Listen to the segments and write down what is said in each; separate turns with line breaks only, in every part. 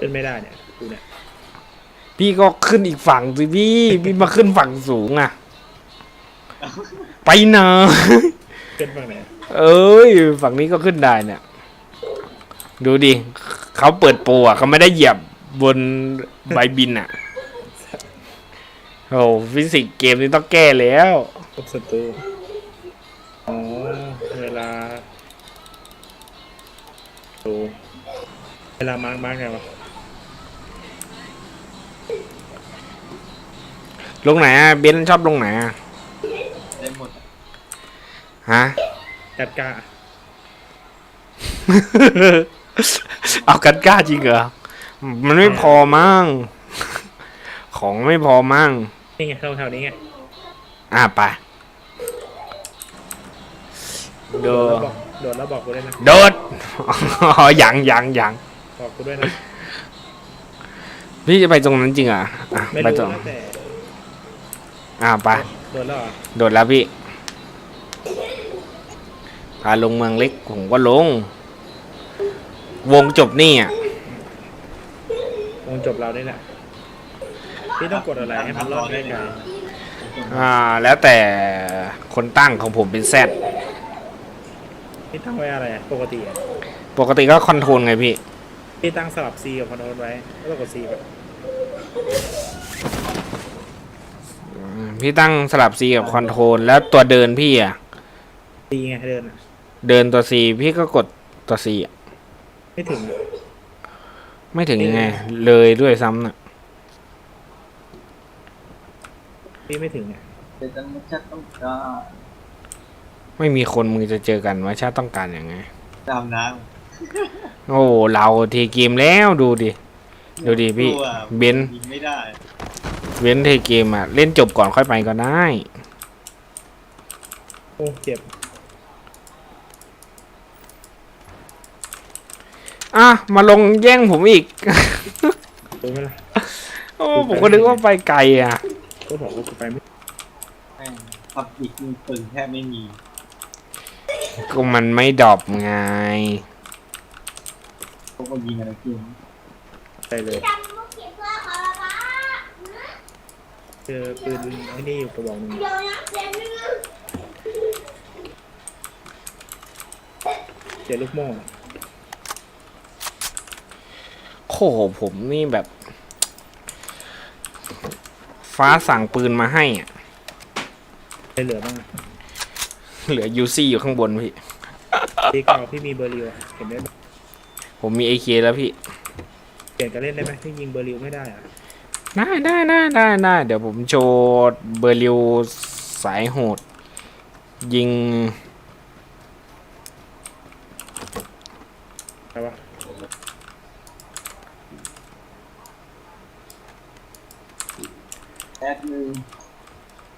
ขึ้นไม่ได้เนี่ยกูเนี่ย
พี่ก็ขึ้นอีกฝั่งสิพี่พี่มาขึ้นฝั่งสูงอะ ไปหนา
ขึ้นฝั่งไหน
เอ้ยฝั่งนี้ก็ขึ้นได้เนี่ย ดูดิเขาเปิดโปรอะเขาไม่ได้เหยียบบนใบบินอะโอ้ฟิสิกส์เกมนี้ต้องแก้แล้ว
พวกศัตรูอ๋อเวลาดูเวลามาร์กมาร์กไงวะ
ลงไหนอะเบนซ์ชอบลงไหนอะ
ได้หมด
ฮะ
กัดกา
เอากันกล้าจริงเหรอ มันไม่พอมั่ง ของไม่พอมั่ง
นี่ไงแถวๆนี้ไง
อะไปโด
โดดแล้วบอกโดดแล้วบอกกูด้วยนะ
โดดอ๋อยังยังยัง
บอกกูด้วยนะ
พี่จะไปตรงนั้นจริงเหรอะอะ
ไม่
ไป
รู้
ตรง
นะแต่
อะไป
โดดแล้วเหรอ
โดดแล้วพี่ พาลงเมืองเล็กผมก็ลง วงจบนี่อะ
วงจบเราได้แหละพี่ต้องกดอะไรให้มันรอดได้ไง
อ่า แล้วแต่คนตั้งของผมเป็นแซด
พี่ตั้งไว้อะไรอะปกติอะ
ปกติก็คอนโทรลไงพี่
พี่ตั้งสลับ C กับคอนโทรลไว้แล้วก็กด C ไป
พี่ตั้งสลับ C กับคอนโทรลแล้วตัวเดินพี่อะ
C ไงเดินอะ
เดินตัว C พี่ก็กดตัว C อะ
ไม่ถึงอะ
ไม่ถึงยังไง เลยด้วยซ้ำน่ะ
พี่ไม่ถึงอะ
แต่จันไม่ชัดต้องการ
ไม่มีคนมึงจะเจอกันว่าชาติต้องการอย่างไง
ตามน้
โอ้เราทีเกมแล้วดูดิำดูดิพี่
กลัว
เบนซ์
ยิงไม่ได้
เว้นเทเกมอะ เล่นจบก่อนค่อยไปก็ได้
โอ้เจ็บ
อะ มาลงแย่งผมอีก
รู้ไหมล่ะ
โอ้ผมก็นึกว่าไปไกลอะ
ก็บอกว่ากูไปไม่
แม่งขับอีกมีปืนแทบไม่มี
ก็มันไม่ดรอปไง
พวกก็ยิงอะไรกิน
ไปเลย เจอปืนไอ้นี่อยู่กระบอกหนึงเจอลูกโม่
โอ้โหผมนี่แบบ ฟ้าสั่งปืนมาให้อะ
ไปเหลือบ้างอะ
เหลือยูซี่อยู่ข้างบนพี่
พี่เก่าพี่มีเบอร์ริวอะเห็นไหม
ผมมีเอเคแล้วพี่
เปลี่ยนกันเล่นได้ไหมพี่ยิงเบอร์ริวไม่ได้อะ
ได้ได้ได้ได้ได้เดี๋ยวผมโชว์เบอร์ลิวสายโหด ยิง
ใช่ปะ
แป๊บนึง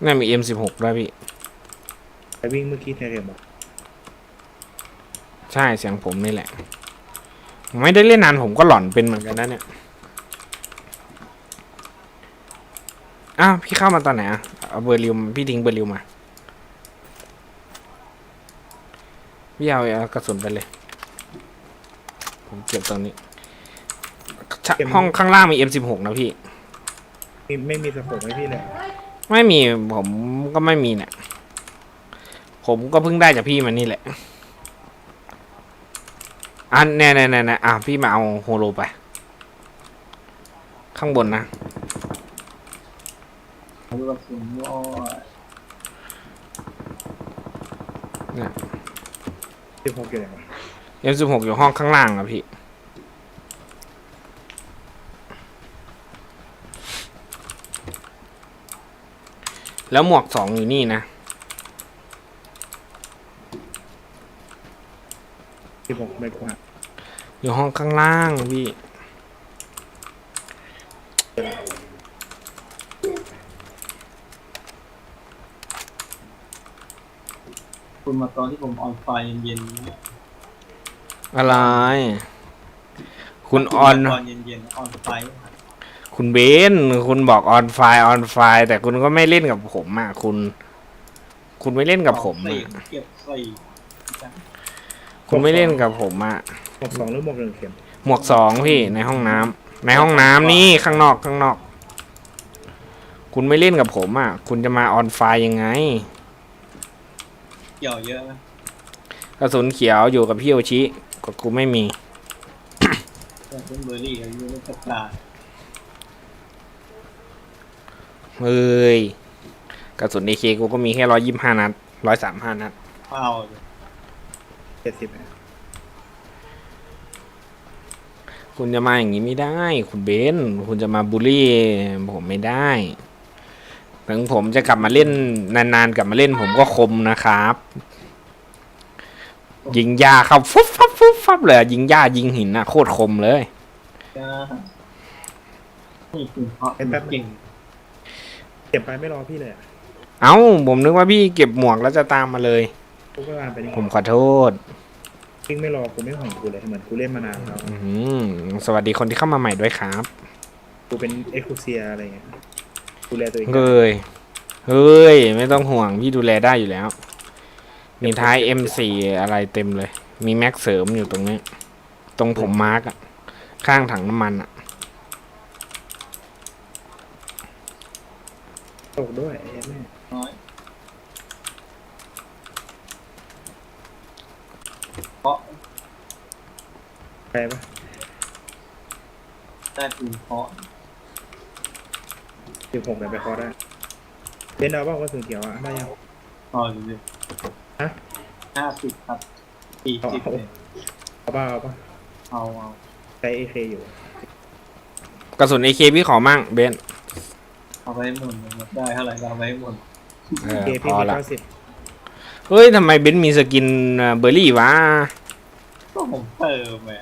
น่ามี M16 ด้วยพี่
ไปวิ่งเมื่อกี้แทนเห็นบอก
ใช่เสียงผมนี่แหละ ไม่ได้เล่นนานผมก็หลอนเป็นเหมือนกันนะเนี่ย อ้าวพี่เข้ามาตอนไหนอะเอาเบอร์ลิวมาพี่ทิ้งเบอร์ลิวมาพี่เอาเอากระสุนไปเลย ผมเก็บตรงนี้ชะห้องข้างล่างมี M16 นะพี่
มีไม่มีสะโพกให้พี่เลย
ไม่มีผมก็ไม่มีเนี่ย ผมก็เพิ่งได้จากพี่มานี่แหละ อันแน่แน่แน่แน่อะพี่มาเอาโฮโลไป ข้างบนนะ
ดูกระสุนว่า
สิบหกอยู่ไหนวะ
เอ็มสิบหกอยู่ห้องข้างล่างอะพี่ แล้วหมวกสองอยู่นี่นะ
สิบหกไม่กว่า
อยู่ห้องข้างล่างพี่
คุณมาตอนที่ผมออนไฟเย็น
อะไร
ๆ
คุณออน
ตอนเย็นๆออนไฟ
คุณเบนคุณบอกออนไฟออนไฟแต่คุณก็ไม่เล่นกับผมอะ คุณ คุณไม่เล่นกับผม
ใส่
อะ
เก็บใส่
คุณไม่เล่นกับผมอะ
หมวกสองหรือหมวกหนึ่งเข็ม
หมวกสองพี่ในห้องน้ในห้องน้ำนี่ข้างนอกข้างนอก คุณไม่เล่นกับผมอะ คุณจะมาออนไฟยังไง
เกี่ยวเยอะไหม
กระสุนเขียวอยู่กับพี่โอชิก็กูไม่มี
แต่เป็นเบอร์รี่กับยูนิคตา
เฮ้ยกระสุนเอเคกูก็มีแค่ร้อยยี่ห้านัดร้อยสามห้านัด
เป้าเลย
เจ็ดสิบ
คุณจะมาอย่างนี้ไม่ได้ คุณเบนซ์คุณจะมาบูลลี่ผมไม่ได้ ถึงผมจะกลับมาเล่นนานๆกลับมาเล่นผมก็คมนะครับ ยิงยาเข้าฟุบฟับฟุบฟับเลยอะยิงยายิงหินอะโคตรคมเลย
จ้านี่คุณเพราะคุณเก่ง
เก็บไปไม่รอพี่เลยอะ
เอ้าผมนึกว่าพี่เก็บหมวกแล้วจะตามมาเลย
กูก็วางไปนี่
ผมขอโทษ
ทิ้งไม่รอกูไม่ห่วงกูเลยเหมือนกูเล่นมานานแล้ว
อื้อหือสวัสดีคนที่เข้ามาใหม่ด้วยครับ
กูเป็นเอ็กซ์คลูเซียอะไรเงี้ย ดูแลตัวเอง
เฮ้ย เฮ้ย ไม่ต้องห่วง พี่ดูแลได้อยู่แล้ว มีท้าย M4 อะไรเต็มเลย มีแม็กเสริมอยู่ตรงนี้ ตรงผมมาร์กอะข้างถังน้ำมันอะ
ตกด้วยไอ้แม่
น้อยเพราะ
ไปปะ
ได้คุณเพราะ
สิบหกเนี่ยไปคอได้เล่นเอาบ้างว่าถึงเขียวอะได้ยัง
พออยู่ดิ
ฮะ
ห้าสิบครับสี่สิบเนี่ย
เอาบ้าเอาบ้า
เอาเอา
ใช้เอเคอยู่
กระสุน AK พี่ขอมั่งเบนซ์
เอาไปให้หมดเลยได้เท่าไหร่ก็เอาไปให้หมด
เอ
เอ
อ
เค
พ
พี่
อ
มี
ละ
เก้าสิบ
เฮ้ยทำไมเบนซ์มีสกินเบอร์รี่วะ
ก็ผมเติมแหม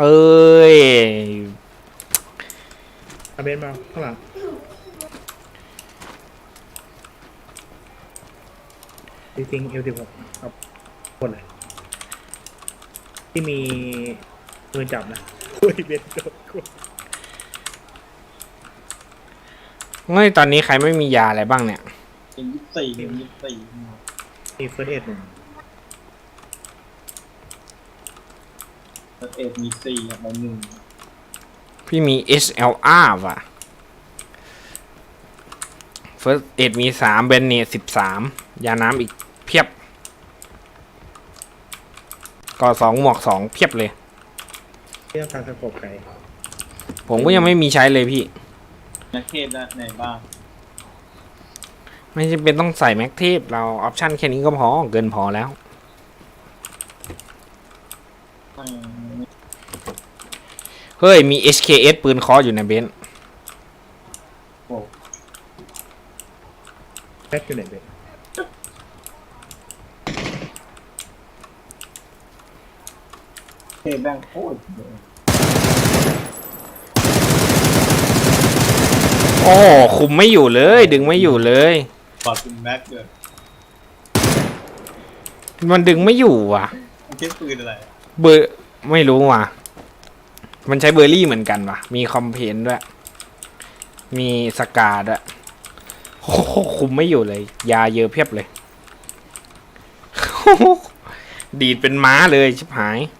เอ้ย
เอาเบนมาข้างหลัง ริงๆเอลสิบหกเอาหมดเลย ที่มีมือจับนะคุยเบนโดนกู
เฮ้ยตอนนี้ใครไม่มียาอะไรบ้างเนี่ย
เป็นยี่สิบสี่เป็นยี่สิบสี่
มีเฟิร์สเอ็ดหนึ่ง
แล้วเอ็ดมีสี่อะใบหนึ่ง
พี่มี SLR ว่ะ First Aid มีสามเบนเนี่ยสิบสามยาน้ำอีก เพียบก็สองหมวกสองเพียบเลย
เรื่องการสกบไก่
ผมก็ยังไม่มีใช้เลยพี่
นักเทศได้ไหนบ้าง
ไม่จำเป็นต้องใส่แม็กเทปเราออปชันแค่นี้ก็พอเกินพอแล้ว
อืม
เฮ้ย มี HKS ปืนเคออยู่ในเบนซ์
โอ้
แม็กอยู่ไหนเบน
เทศแบงโคตรเยอะ
โอ้คุมไม่อยู่เลย ดึงไม่อยู่เลย
ปอดเป็นแม็กเลย
มันดึงไม่อยู่ว่ะ
มันใช้ปืนอะไรอะ
เบอร์ไม่รู้ว่ะ มันใช้เบอร์รี่เหมือนกันว่ะ มีคอมเพนด้วย มีสกาด้วยโอ้โหคุมไม่อยู่เลย ยาเยอะเพียบเลย ดีดเป็นม้าเลยชิบหาย
ห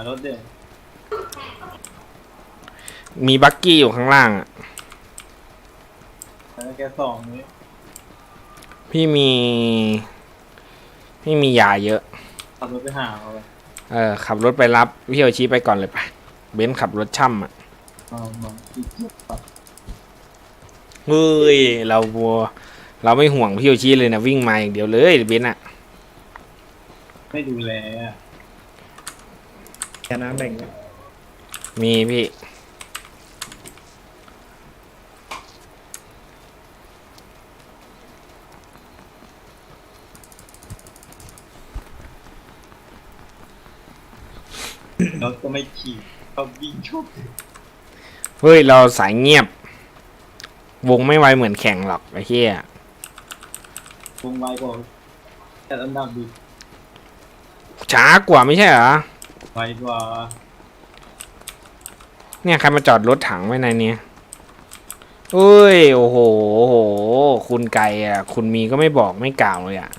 ารถเด่น
มีบักกี้อยู่ข้างล่างอะ
แล้วแค่สองนี้
พี่มี พี่มียาเยอะ
ขับรถไปหาเอาไป
เออขับรถไปรับพี่โอชี้ไปก่อนเลยไปเบนซ์ขับรถช่ำอะ
เอามาอีกเจ็ดปัด
เฮ้ยเราบัว เราไม่ห่วงพี่โอชี้เลยนะวิ่งมาอย่างเดียวเลยเบนซ์อะ
ไม่ดูแลอะ
แค่น้ำแบ่งไว้
มีพี่
รถก็ไม่ขี่เขาวิ่งชุบ
เฮ้ย เราสายเงียบ วงไม่ไวเหมือนแข่งหรอกไอ้เหี้ย ว
งไวกว่าแต่อันดับดี
ช้ากว่าไม่ใช่เหรอ
ไวกว่า
เนี่ยใครมาจอดรถถังไว้ในเนี้ยเอ้ย โอ้โหโอ้โห คุณไก่อะ คุณมีก็ไม่บอกไม่กล่าวเลยอะ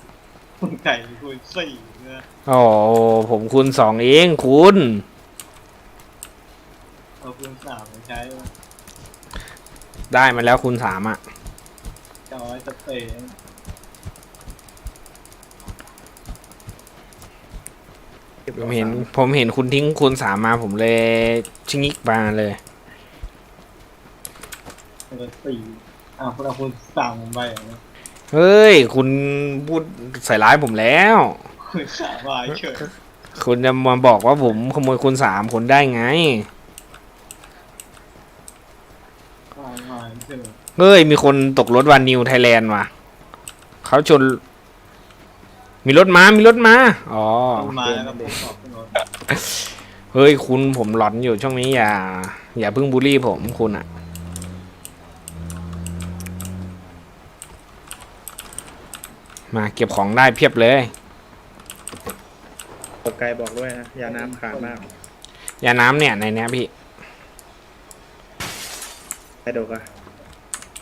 คุณไก่คุยสี่เนี่ย
โอ้ผมคุณสองเองคุณ
เอาคูณสามไปใช้ว่า
ได้มาแล้วคูณสามอะ
จะเอาไว้สเปรย์
ก็บ
ผมเห็น ผมเห็นคุณทิ้งคูณสามมาผมเลยชิงิกมาเลย
แล้วก็สี่อ้าวคุณเอาคูณสามผมไปเหรอ
เฮ้ย คุณพูดใส่ร้ายผมแล้ว
คูณสามมาเฉย
คุณจะมาบอกว่าผมขโมยคูณสามคนได้ไง
มามาเฉย
เฮ้ย มีคนตกรถวันนิวไทยแลนด์ว่ะเขาชน มีรถมามีรถมาอ๋อ
มาแล้วก็ผมบอกขึ้นรถ
เฮ้ยคุณผมหลอนอยู่ช่วงนี้อย่า อย่าเพิ่งบูลลี่ผมคุณอะมาเก็บของได้เพียบเลย
ตกไกลบอกด้วยนะยาน้ำขาดมาก
ยาน้ำเนี่ยในเนี้ยพี่
ไอโดกอะ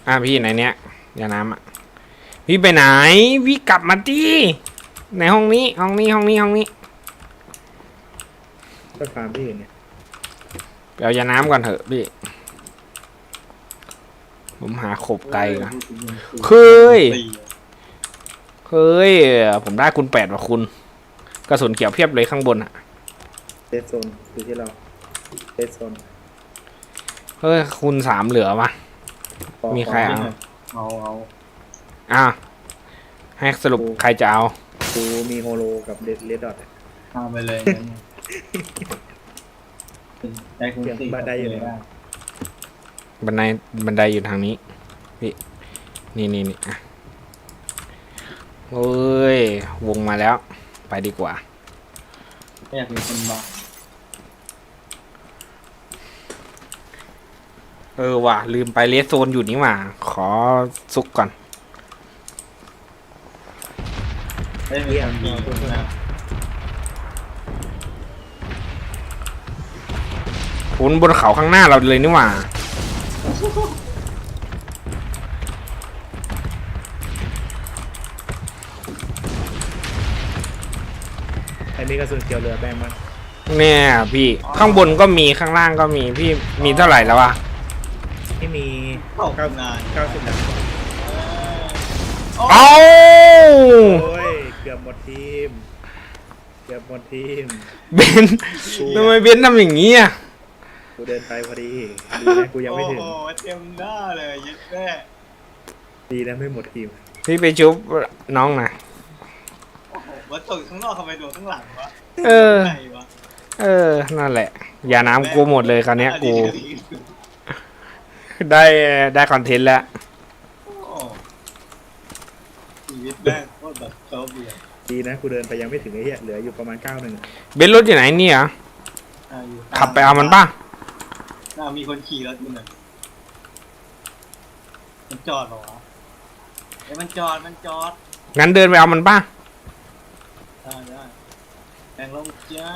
อะพี่ในเนี้ยยาน้ำอะพี่ไปไหนพี่กลับมาดิ ในห้องนี้ห้องนี้ห้องนี้ห้องนี้
ก็ฟาร์มที่อื่นเนี่ย
ไปเอายาน้ำก่อนเถอะพี่ ผมหาขบไกลก่อนเคย
สี่
เฮ้ยผมได้คุณแปดว่ะคุณ กระสุนเกี่ยวเพียบเลยข้างบนอะ
เดซโซนอยู่ที่เราเดซโซน
เฮ้ยคุณสามเหลือวะ
ขอ
มีใครเอา
เอาเอา
อะ ให้สรุปใครจะเอา
กูมีโฮโลกับเดดเลดดอท
ทำไปเลยงั้นได้คูณสี่
บ้านได้อยู่แล้ว
บันไดบันไดอยู่ทางนี้พี่นี่นี่นี่อะโอ้ยวงมาแล้ว ไปดีกว่า
ไม่อยากมีคนบ้า
เออว่ะลืมไปเลสโซนอยู่นี่หว่า ขอซุกก่อน
ไม่มีคนดีนะ
คุณบนเขาข้างหน้าเราเลยนี่หว่า
ไอ้มีกระสุนเกี่ยวเรือแบงมัน
เนี่ยพี่ข้างบนก็มีข้างล่างก็มีพี่มีเท่าไหร่แล้ววะ
ที่มี
เข้าเก้า นาน
เก้าสิบนัด
เอ้า
โอ้ย เกือบหมด ทีม เกือบหมดทีม
เบนทำไมเบนทำอย่างนี้อะ
กูเดินไปพอดีดีนะกูยังไม่ถึง
โอ้โหเต็มหน้าเลยยึดแม่
ดีนะไม่หมดทีม
พี่ไปชุบน้องนะ
โอ้โหว่าตกข้างนอกทำไมโดนข้างหลังวะ
เออ
ไหนวะ
เออ นั่นแหละ อย่าน้ำกูหมดเลยคราวเนี้ยกู
อันนี้
ได้ได้คอนเทนต์แล้ว
โอ้โหชีวิตแม่งโคตรแบบเจ้าเบื่อ
ดีนะกูเดินไปยังไม่ถึงไอ้เหี้ยเหลืออยู่ประมาณเก้าหนึ่ง
เบนรถอยู่ไหนเนี่ย
อะอยู่
ขับไปเอามันป่ะ
น่ามีคนขี่รถอยู่หน่อยมันจอดเหรอวะเอ้ยมันจอดมันจอด
งั้นเดินไปเอามันป่ะ
ได้ได้แข่งลงจ้า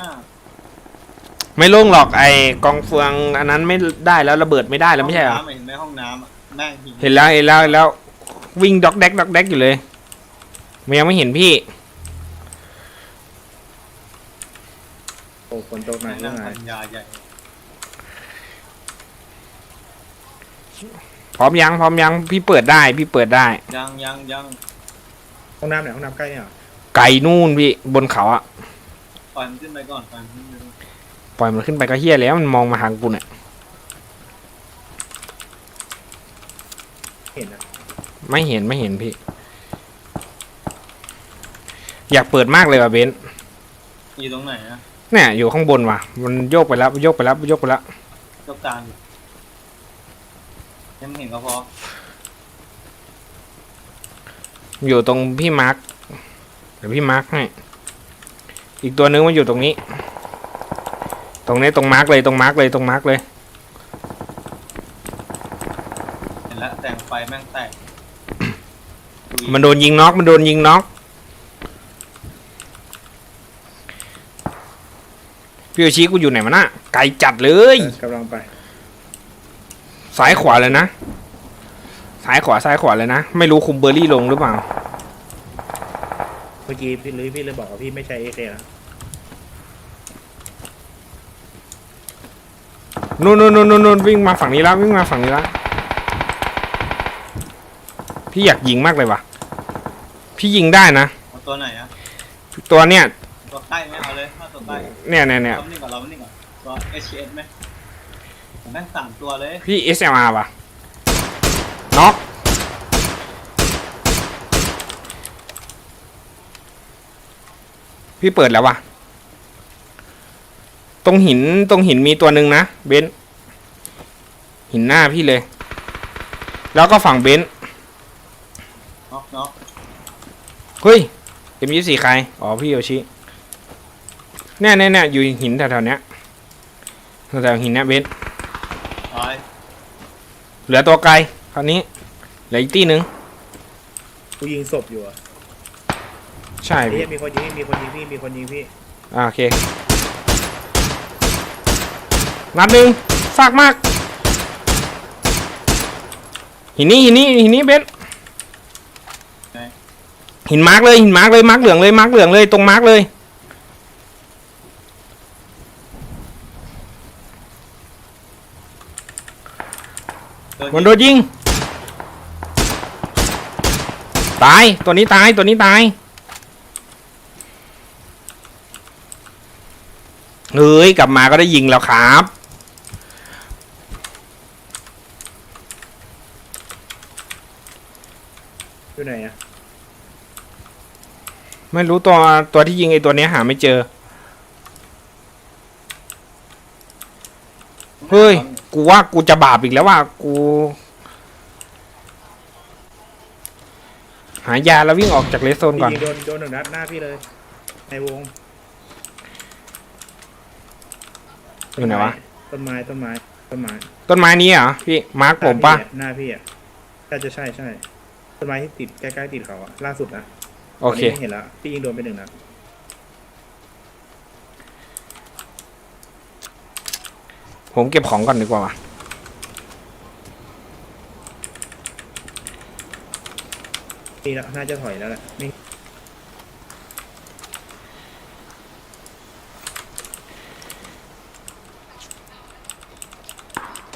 ไม่ลงหรอกไอ้กองเฟืองอันนั้นไม่ได้แล้วระเบิดไม่ได้แล้วไม่ใช่เหรอ
ห้องน้ำะเห็นไหมห้องน้ำอะแม่งหิน
เห็นแล้วเห็นแล้วเห็นแล้ววิ่งด็อกแดกด็อกแดกอยู่เลยมันยังไม่เห็นพี่
อ้ฝนตกหนั
แม่
ก
งนั่
งไหน
พันยาใหญ่
พร้อมยังพร้อมยังพี่เปิดได้พี่เปิดได้
ยังยังยัง
ห้องน้ำไหนห้องน้ำใกล้เนี่ยเหรอ
ไกลนู่นพี่บนเขาอะ
ปล่อยมันขึ้นไปก่อนปล่อยมันขึ้นไปก่อน
ปล่อยมันขึ้นไปก็เฮี้ยแล้วมันมองมาทางกูเนี่ย
เห็นนะ
ไม่เห็นไม่เห็นพี่ อยากเปิดมากเลยว่ะเบนซ์
อยู่ตรงไหนนะ
เนี่ยอยู่ข้างบนว่ะ มันโยกไปแล้วโยกไปแล้วโยกไปแล้ว
เจ้ากลางอยู่ยังไม่เห็นก็พอ
อยู่ตรงพี่มาร์คเดี๋ยวพี่มาร์คให้อีกตัวนึงมันอยู่ตรงนี้ ตรงนี้ตรงมาร์คเลยตรงมาร์คเลยตรงมาร์คเลย
เห็นแล้วแสงไฟแม่งแตก
มันโดนยิงน็อกมันโดนยิงน็อก พี่โอชิกูอยู่ไหนมาน่ะไกลจัดเลย
กำลังไป
ซ้ายขวาเลยนะ ซ้ายขวาซ้ายขวาเลยนะ ไม่รู้คุมเบอร์รี่ลงหรือเปล่า
เมื่อกี้พี่ลุยพี่เลยบอกว่าพี่ไม่ใช่เอเคแล้ว
นู่นนู่นนู่นนู่นนู่นวิ่งมาฝั่งนี้แล้ววิ่งมาฝั่งนี้แล้วพี่อยากยิงมากเลยว่ะ พี่ยิงได้นะ
เอาตัวไหนอะ
ตัวเนี้ย
ตัวใกล้ไหมเอา เลยถ้าตัวใกล้
เนี่ยเนี่ยเนี่ย
เราไม่นิ่งก่อนเราไม่นิ่งก่อนตัว H S ไหมผมแม่งสามตัวเลย
พี่ SLR ว่ะน็อกพี่เปิดแล้วว่ะตรงหินตรงหินมีตัวหนึ่งนะเบนซ์หินหน้าพี่เลย แล้วก็ฝั่งเบนซ์
น็อกน็อก
เฮ้ยเอ็มยี่สี่ใคร อ๋อ พี่โยชิ เนี่ยเนี่ยเนี่ยอยู่หินแถวๆเนี้ยแถวๆหินเนี้ยเบนซ์
ตาย
เหลือตัวไกลคราวนี้เหลืออีกตีหนึ่ง
กูยิงศพอยู่อะ
ใช่
ไอ้
พี่
เหี้ยมีคนยิงมีคนยิงพี่มีคนยิงพี่
อ่าโอเคนัดหนึ่งฟากมาก หินนี้หินนี้หินนี้เบนซ์หินมาร์กเลยหินมาร์กเลยมาร์กเหลืองเลยมาร์กเหลืองเลยตรงมาร์กเลย
เดิน
มันโดนยิง ตาย ตัวนี้ตาย ตัวนี้ตาย เฮ้ย กลับมาก็ได้ยิงแล้วครับ
อยู่ไหนอะ
ไม่รู้ตัวตัวที่ยิงไอตัวเนี้ยหาไม่เจอ เฮ้ย กูว่ากูจะบาปอีกแล้วว่ากู หายาแล้ววิ่งออกจากเลสโซน
พี่
ก่อน
ยิงโดนโดนหนึ่งนัดหน้าพี่เลย ในวง
อยู่ไหนวะ
ต้นไม้ต้นไม้ต้นไม้
ต้นไม้นี้เหรอพี่ มาร์กผมปะ
หน้าพี่อะน่าจะใช่ใช่ต้นไม้ที่ติดใกล้ๆติดเขาอะล่าสุดนะ
โอเค
นนี้ไม่เห็นแล้วพี่ยิงโดนไปหนึ่งนัด
ผมเก็บของก่อนดีกว่าวะ
นี่แล้วน่าจะถอยแล้วแหละนี่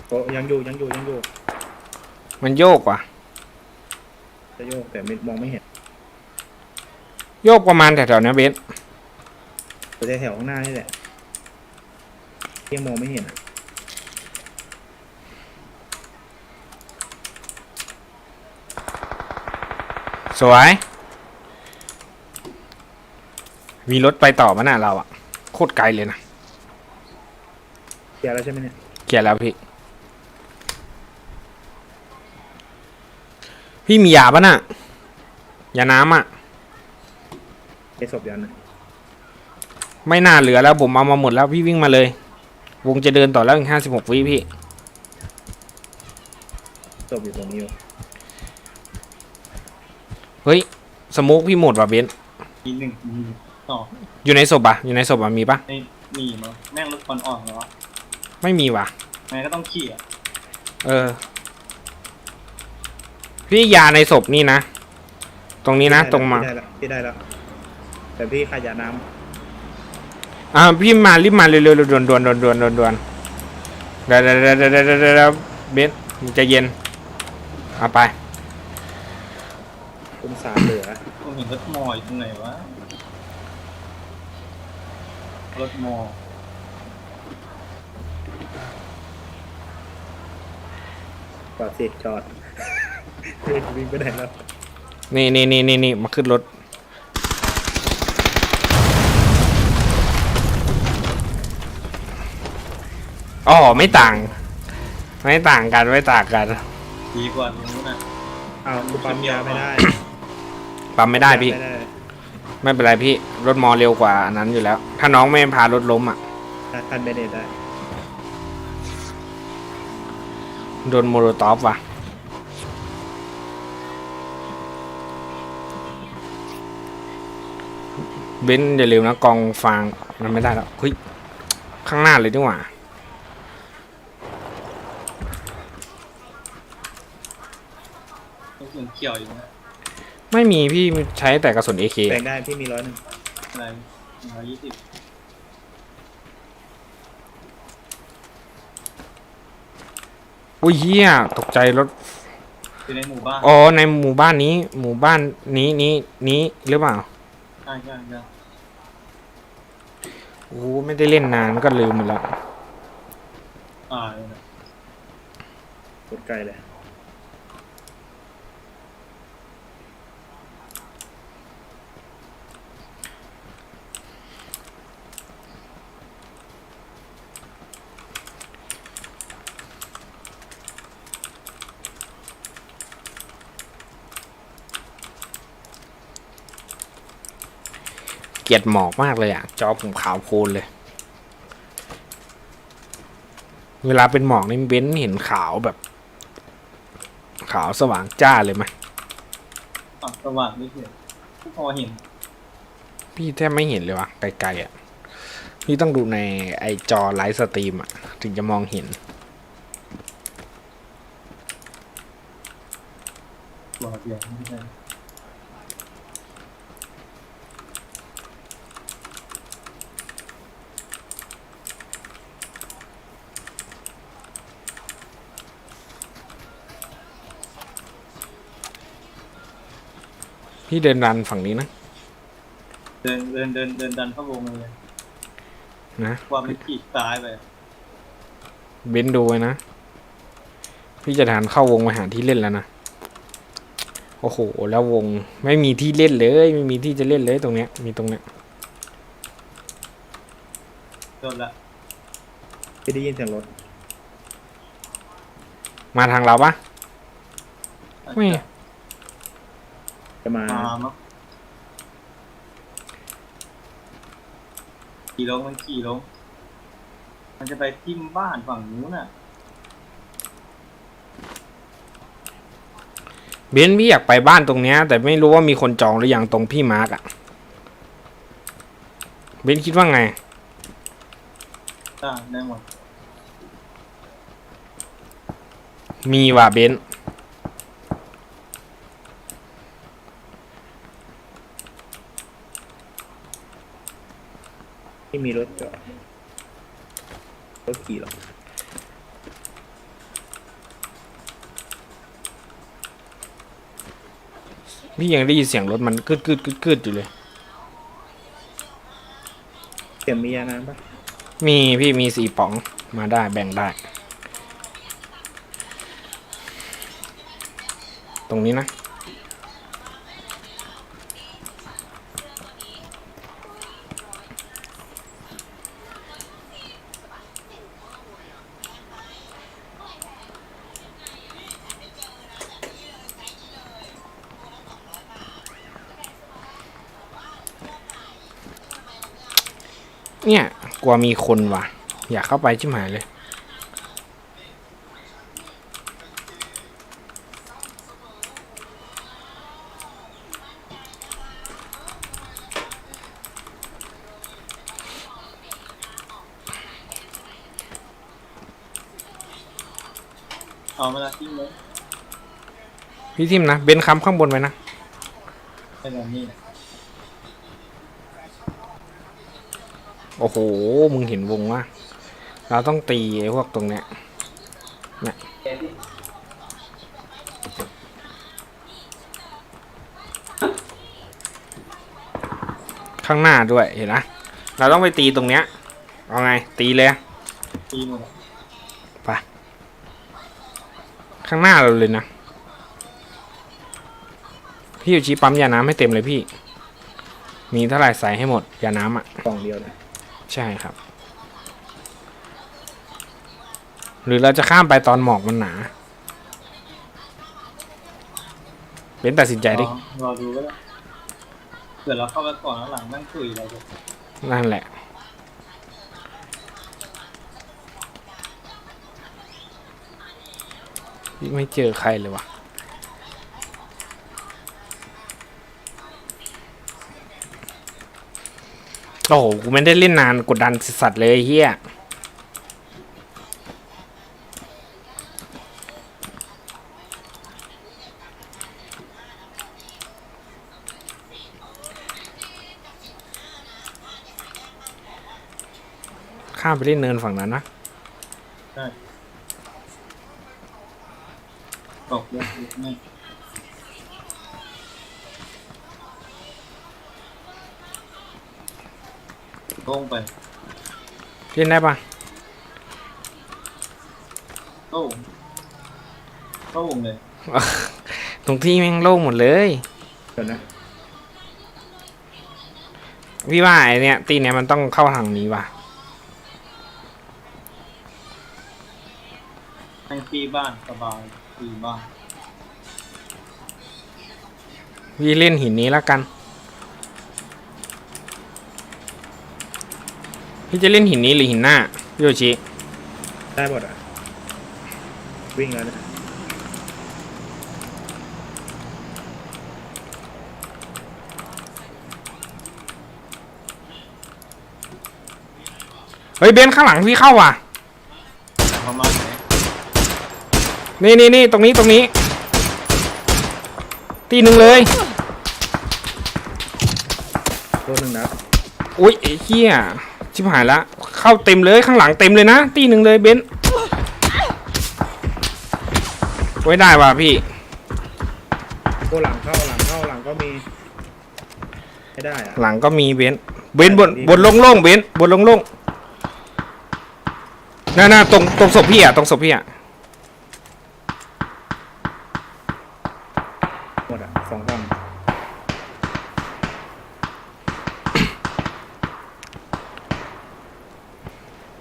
โอ้ยังอยู่ยังอยู่ยังอยู่
มันโยกว่ะ
จะโยกแต่ไม่มองไม่เห็น
โยกประมาณแถวๆเนี้ยเบส
แต่แถวข้างหน้านี่แหละยังมองไม่เห็นอะ
สวย มีรถไปต่อมาน่ะเราอะโคตรไกลเลยนะ
เคลียร์แล้วใช่ไหมเนี่ย
เกียร์แล้วพี่ พี่มียาปะน่ะยาน้ำอะ
ไอ้ศพยันนะ
ไม่น่าเหลือแล้วผมเอามาหมดแล้วพี่วิ่งมาเลย วงจะเดินต่อแล้วอีกห้าสิบหกวิพี่
ศพอยู่ตรงนี้อยู่
เฮ้ยสโมุกพี่หมดว่ะเบนซ์
อีกหนึ่งมีสอง
อยู่ในศพอะอยู่ในศพอะมีปะ
ไอ้มีมั้งแม่งรถควันอ่อนเหรอ
ไม่มีว่ะ
แม่งก็ต้องขี่อะ
เออ พี่ยาในศพนี่นะ ตรงนี้นะ ตรงมา
พี่ได้แล้วพี่ได้แล้วแต่พี่ขายยาน้
อ่าพี่มารีบมาเร็วๆด่วนๆด่วนๆด่วนๆด่วนๆด่วนๆเดี๋ยวเดี๋ยวเดี๋ยวเดี๋ยวเดี๋ยวเดี๋ยวเบนซ์มันจะเย็นเอาไปำ
คุณสามเหลือ
ผมเห็นรถมออยู่ตรงไหนวะ รถมอ
กว่าเสร็จจอดวิ่งวิ่งไปไหนแล้ว
นี่นี่นี่นี่นี่มาขึ้นรถ อ๋อ ไม่ต่าง ไม่ต่างกัน ไม่ต่างกัน
ดีกว่าตรงนู้นอะ
อ้าวกูปั๊มยาไม่ได้
ปั๊มไม่ได้พี่
ไม่ได้
ไม่เป็นไรพี่ รถมอเร็วกว่าอันนั้นอยู่แล้ว ถ้าน้องไม่พารถล้มอะ
ถ้าทันเบเนตได้
โดนโมโลตอฟว่ะเบนซ์อย่าลืมนะกองฟางมันไม่ได้แล้วเฮ้ยข้างหน้าเลยดีกว่า
รถส่วนเขียวอยู่นะ
ไม่มีพี่ใช้แต่กระสุน AK
แบ่งได้พี่มีร้อยหนึ่ง
อะไรร้อยยี่สิบ
อุ้ยเฮียตกใจรถ
อยู่ในหมู่บ้าน
อ๋อในหมู่บ้านนี้ หมู่บ้านนี้นี้นี้หรือเปล่า
ใช่ใช่ใช่
โอ้ไม่ได้เล่นนานก็ลืมหมดแล้ว
อ่าเลยนะ
กดไกลเลย
กลียดหมอกมากเลยอะจอผมขาวโพลนเลย เวลาเป็นหมอกนี่เบ้นเห็นขาวแบบ ขาวสว่างจ้าเลยไหม
อะสว่างไม่เห็นพอเห็น
พี่แทบไม่เห็นเลยวะไกลๆอะพี่ต้องดูในไอจอไลฟ์สตรีมอะถึงจะมองเห็น
ตัวเดียวไม่ใช่
พี่เดินรันฝั่งนี้นะ
เดินเดินเดินเดินดันเข้าวงเลย
นะ
ว่ามันขีดซ้ายไป
เบ้นดูไว้นะ พี่จะทานเข้าวงไปหาที่เล่นแล้วนะ โอ้โห แล้ววงไม่มีที่เล่นเลย ไม่มีที่จะเล่นเลยตรงเนี้ย มีตรงเนี้ย
จนละ
ที่ได้ยินเสียงรถ
มาทางเราปะไม่
จะมา
มามั้งขี่ลงมันขี่ลง มันจะไปทิ่มบ้านฝั่งนู้นน่ะ
เบนซ์พี่อยากไปบ้านตรงเนี้ย แต่ไม่รู้ว่ามีคนจองหรือยังตรงพี่มาร์กอะเบนซ์คิดว่าไง
ได้ได้หมด
มีว่ะเบนซ์
ที่มีรถจอดรถขี่หรอก
พี่ยังได้ยินเสียงรถมันกึดกึดกึดกึดอยู่เลย
เสียงมียาน้ำปะ
มีพี่มีสี่ป๋องมาได้แบ่งได้ ตรงนี้นะ เนี่ย กลัวมีคนว่ะ อยากเข้าไปชิบหายเลย
เอามาละทิ้งเลย
พี่ทิมนะ เบนซ์ค้ำข้างบนไว้นะ
เป็นแบบนี้
โอ้โห มึงเห็นวงว่าเราต้องตีไอ้พวกตรงเนี้ยเนี่ยข้างหน้าด้วยเห็นนะ เราต้องไปตีตรงเนี้ย เอาไง ตีเลยอะ
ตีหมดอะ
ข้างหน้าเราเลยนะ พี่อยู่ชี้ปั๊มยาน้ำให้เต็มเลยพี่ มีเท่าไหร่ใส่ให้หมดยาน้ำอะ
กล่องเดียวนะ
ใช่ครับ หรือเราจะข้ามไปตอนหมอกมันหนา เป็นตัดสินใจดิ
รอรอดูก็ได้เกิดเราเข้าไปก่อนแล้วหลังนั่งคุยเราจะ
นั่นแหละ ไม่เจอใครเลยวะ โอ้โห กูไม่ได้เล่นนานกดดันสัตว์เลยเฮียข้ามไปเล่นเนินฝั่งนั้นนะ
ใช่ตกเยอะเยอะแม่ ลงไป
เล่นได้ปะ
โต้งโต้งเลย
ตรงที่แม่งโล่งหมดเลย
เดี๋ยวนะ
พี่ว่าไอเนี้ยตีเนี้ยมันต้องเข้าทางนี้ว่ะ
ให้ตีบ้านสบายตีบ้าน
พี่เล่นหินนี้แล้วกัน พี่จะเล่นหินนี้หรือหินหน้าพี่โยชิ
ได้หมดอะ วิ่งแล้วนะ
เฮ้ยเบนซ์ข้างหลังพี่เข้าว่ะ
ประมาณไหน
นี่นี่นี่ตรงนี้ตรงนี้ ตีหนึ่งเลย
ตัวหนึ่งนัด
อุ้ยไอ้เหี้ย ชิบหายละ เข้าเต็มเลยข้างหลังเต็มเลยนะ ตีหนึ่งเลยเบนซ์ไว้ได้ว่ะพี่
ตัวหลังเข้าหลังเข้าหลังก็มีไม่ได้อะ
หลังก็มีเบนซ์เบนซ์บนบนโล่งๆเบนซ์บนโล่งๆน่าน่าตรงตรงศพพี่อะตรงศพพี่อะ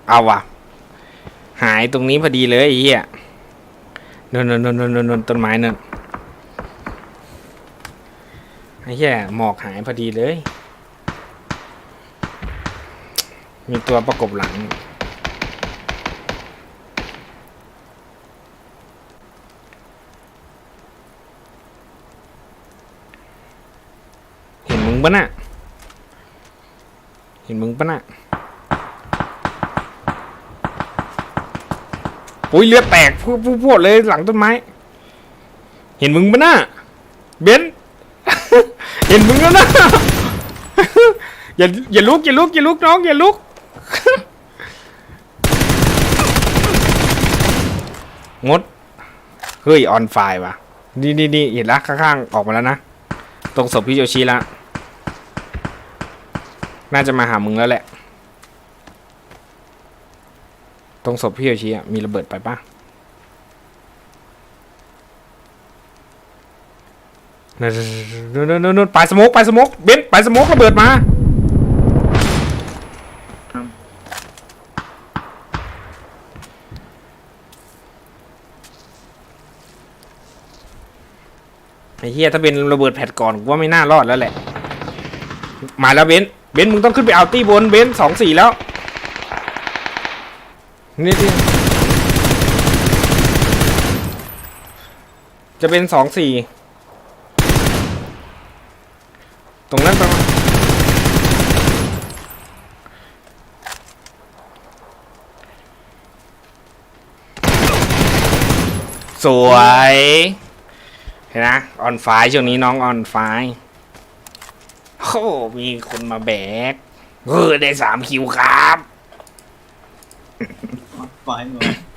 เอาว่ะ หายตรงนี้พอดีเลยไอ้เหี้ยนนนนนนนต้นไม้นั่นไอ้เหี้ยหมอกหายพอดีเลย มีตัวประกบหลังเห็นมึงปะนะ่ะเห็นมึงปะนะ่ะ อุ้ยเลือดแตกพูดพูดพูดเลยหลังต้นไม้ เห็นมึงปะน่ะเบนเห็นมึงแล้วนะอย่าอย่าลุกอย่าลุกอย่าลุกน้องอย่าลุกงดเฮ้ยออนไฟว่ะนี่นี่นี่เห็นละข้างๆออกมาแล้วนะตรงศพพี่โยชิละน่าจะมาหามึงแล้วแหละ ต รงศพพี่โยชิอะมีระเบิดไปปะนู่นนู่นนู่นนู่นนู่นปลายสโมกปลายสโมกเบนซ์ปลายสโมกระเบิดมาไอ้เฮียถ้าเป็นระเบิดแผดก่อนกูว่าไม่น่ารอดแล้วแหละ มาแล้วเบนเบนมึงต้องขึ้นไปเอาตี้บนเบนสองสี่แล้ว นี่ดิจะเป็นสองสี่ตรงนั้นประมาณสวย เห็นนะ ออนไฟช่วงนี้น้องออนไฟโอ้มีคนมาแบกเออได้สามคิวครับ
fine.